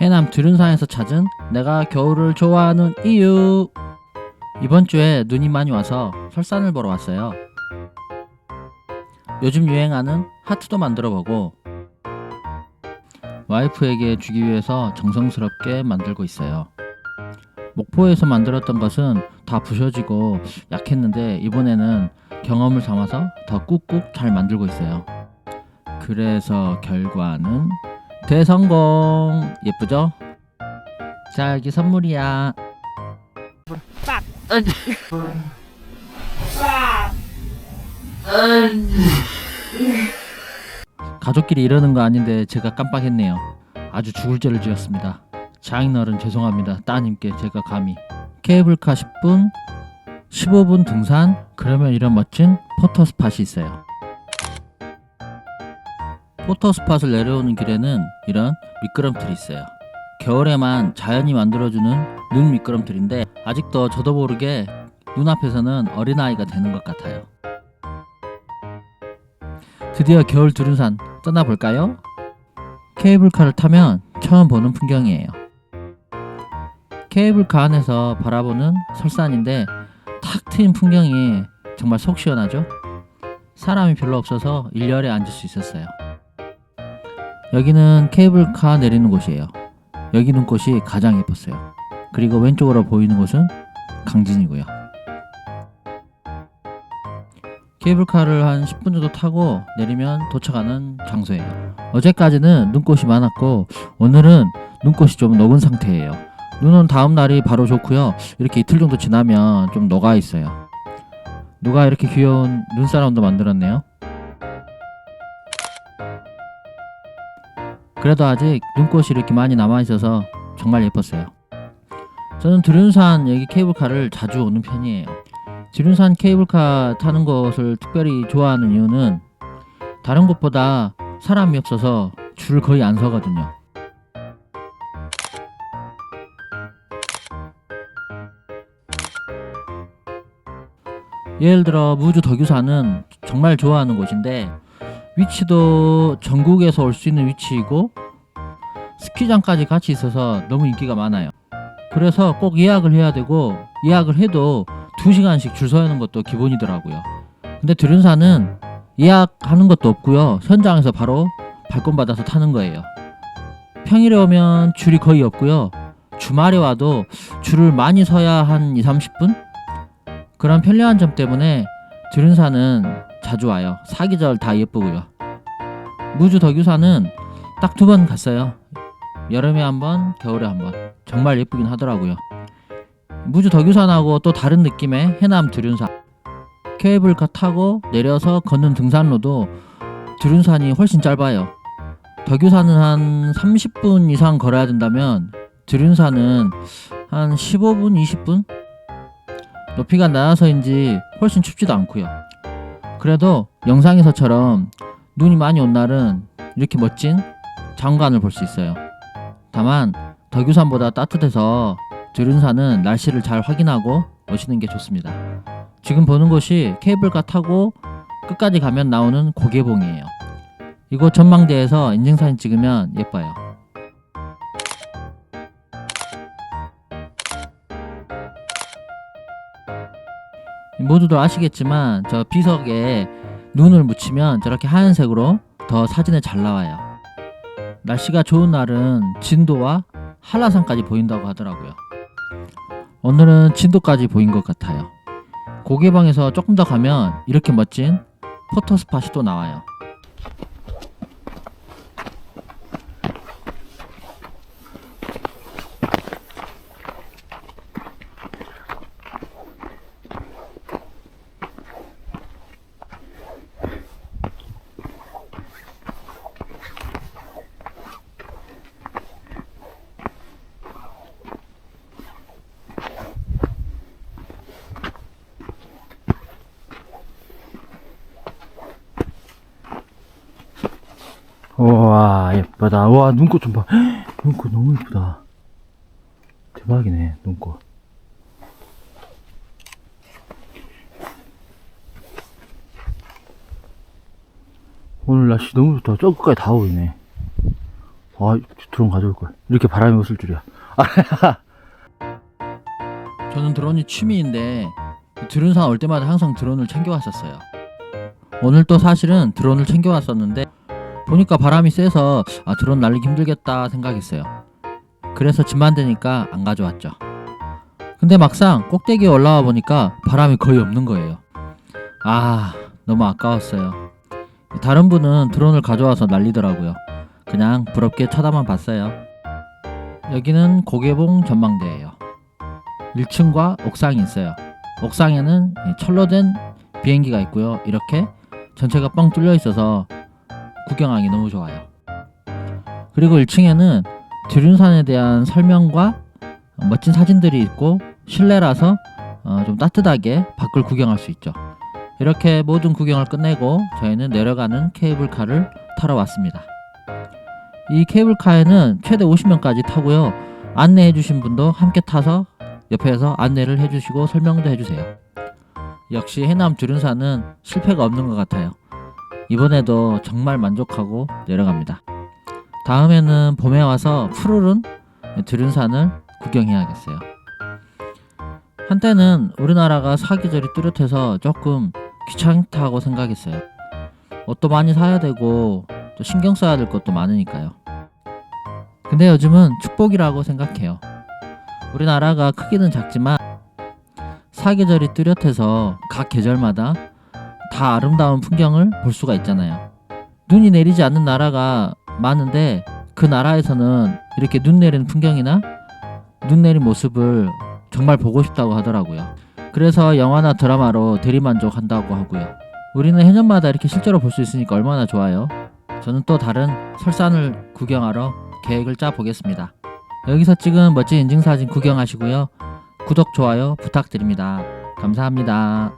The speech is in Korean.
해남 두륜산에서 찾은 내가 겨울을 좋아하는 이유. 이번 주에 눈이 많이 와서 설산을 보러 왔어요. 요즘 유행하는 하트도 만들어 보고 와이프에게 주기 위해서 정성스럽게 만들고 있어요. 목포에서 만들었던 것은 다 부셔지고 약했는데 이번에는 경험을 삼아서 더 꾹꾹 잘 만들고 있어요. 그래서 결과는 대성공. 예쁘죠? 자 여기 선물이야. 빡. 가족끼리 이러는 거 아닌데 제가 깜빡했네요. 아주 죽을 죄를 지었습니다. 장인어른 죄송합니다. 따님께 제가 감히. 케이블카 10분 15분 등산? 그러면 이런 멋진 포토 스팟이 있어요 포토스팟을 내려오는 길에는 이런 미끄럼틀이 있어요 겨울에만 자연이 만들어주는 눈 미끄럼틀인데 아직도 저도 모르게 눈앞에서는 어린아이가 되는 것 같아요 드디어 겨울 두run산 떠나볼까요? 케이블카를 타면 처음 보는 풍경이에요. 케이블카 안에서 바라보는 설산인데 탁 트인 풍경이 정말 속 시원하죠? 사람이 별로 없어서 일렬에 앉을 수 있었어요. 여기는 케이블카 내리는 곳이에요. 여기 눈꽃이 가장 예뻤어요. 그리고 왼쪽으로 보이는 곳은 강진이고요. 케이블카를 한 10분 정도 타고 내리면 도착하는 장소예요. 어제까지는 눈꽃이 많았고 오늘은 눈꽃이 좀 녹은 상태예요. 눈은 다음 날이 바로 좋고요. 이렇게 이틀 정도 지나면 좀 녹아 있어요. 누가 이렇게 귀여운 눈사람도 만들었네요. 그래도 아직 눈꽃이 이렇게 많이 남아 있어서 정말 예뻤어요. 저는 두륜산 여기 케이블카를 자주 오는 편이에요. 지륜산 케이블카 타는 것을 특별히 좋아하는 이유는 다른 곳보다 사람이 없어서 줄을 거의 안 서거든요. 예를 들어 무주 덕유산은 정말 좋아하는 곳인데 위치도 전국에서 올 수 있는 위치이고 스키장까지 같이 있어서 너무 인기가 많아요. 그래서 꼭 예약을 해야 되고 예약을 해도 2시간씩 줄 서야 하는 것도 기본이더라고요. 근데 두륜산은 예약하는 것도 없고요. 현장에서 바로 발권 받아서 타는 거예요. 평일에 오면 줄이 거의 없고요. 주말에 와도 줄을 많이 서야 한 2, 30분? 그런 편리한 점 때문에 두륜산은 자주 와요. 사계절 다 예쁘고요. 무주 덕유산은 딱두 번 갔어요. 여름에 한 번, 겨울에 한 번. 정말 예쁘긴 하더라고요. 무주 덕유산하고 또 다른 느낌의 해남 두륜산 케이블카 타고 내려서 걷는 등산로도 두륜산이 훨씬 짧아요 덕유산은 한 30분 이상 걸어야 된다면 두륜산은 한 15분 20분 높이가 낮아서인지 훨씬 춥지도 않고요 그래도 영상에서처럼 눈이 많이 온 날은 이렇게 멋진 장관을 볼 수 있어요 다만 덕유산보다 따뜻해서 두륜산은 날씨를 잘 확인하고 오시는 게 좋습니다. 지금 보는 곳이 케이블카 타고 끝까지 가면 나오는 고개봉이에요. 이곳 전망대에서 인증사진 찍으면 예뻐요. 모두들 아시겠지만 저 비석에 눈을 묻히면 저렇게 하얀색으로 더 사진에 잘 나와요. 날씨가 좋은 날은 진도와 한라산까지 보인다고 하더라고요. 오늘은 진도까지 보인 것 같아요. 고개방에서 조금 더 가면 이렇게 멋진 포토 스팟이 또 나와요. 우 와 예쁘다 우와 눈꽃 좀봐 눈꽃 너무 예쁘다 대박이네 눈꽃 오늘 날씨 너무 좋다 저 끝까지 다 보이네 아, 드론 가져올 걸. 이렇게 바람이 없을 줄이야. 저는 드론이 취미인데 드론산 올 때마다 항상 드론을 챙겨왔었어요. 오늘 또 사실은 드론을 챙겨왔었는데 보니까 바람이 세서 아 드론 날리기 힘들겠다 생각했어요. 그래서 집만 되니까 안 가져왔죠. 근데 막상 꼭대기에 올라와 보니까 바람이 거의 없는 거예요. 아 너무 아까웠어요. 다른 분은 드론을 가져와서 날리더라고요. 그냥 부럽게 쳐다만 봤어요. 여기는 고개봉 전망대예요. 1층과 옥상이 있어요. 옥상에는 이 철로 된 비행기가 있고요. 이렇게 전체가 뻥 뚫려 있어서 구경하기 너무 좋아요. 그리고 1층에는 드륜산에 대한 설명과 멋진 사진들이 있고 실내라서 어, 좀 따뜻하게 밖을 구경할 수 있죠. 이렇게 모든 구경을 끝내고 저희는 내려가는 케이블카를 타러 왔습니다. 이 케이블카에는 최대 50명까지 타고요. 안내해 주신 분도 함께 타서 옆에서 안내를 해주시고 설명도 해주세요. 역시 해남 두륜산은 실패가 없는 것 같아요. 이번에도 정말 만족하고 내려갑니다. 다음에는 봄에 와서 푸르른 두륜산을 구경해야겠어요. 한때는 우리나라가 사계절이 뚜렷해서 조금 귀찮다고 생각했어요. 옷도 많이 사야 되고 또 신경 써야 될 것도 많으니까요. 근데 요즘은 축복이라고 생각해요. 우리나라가 크기는 작지만 사계절이 뚜렷해서 각 계절마다 다 아름다운 풍경을 볼 수가 있잖아요. 눈이 내리지 않는 나라가 많은데 그 나라에서는 이렇게 눈 내리는 풍경이나 눈 내린 모습을 정말 보고 싶다고 하더라고요. 그래서 영화나 드라마로 대리만족한다고 하고요. 우리는 해년마다 이렇게 실제로 볼 수 있으니까 얼마나 좋아요. 저는 또 다른 설산을 구경하러 계획을 짜 보겠습니다. 여기서 찍은 멋진 인증사진 구경하시고요. 구독, 좋아요 부탁드립니다. 감사합니다.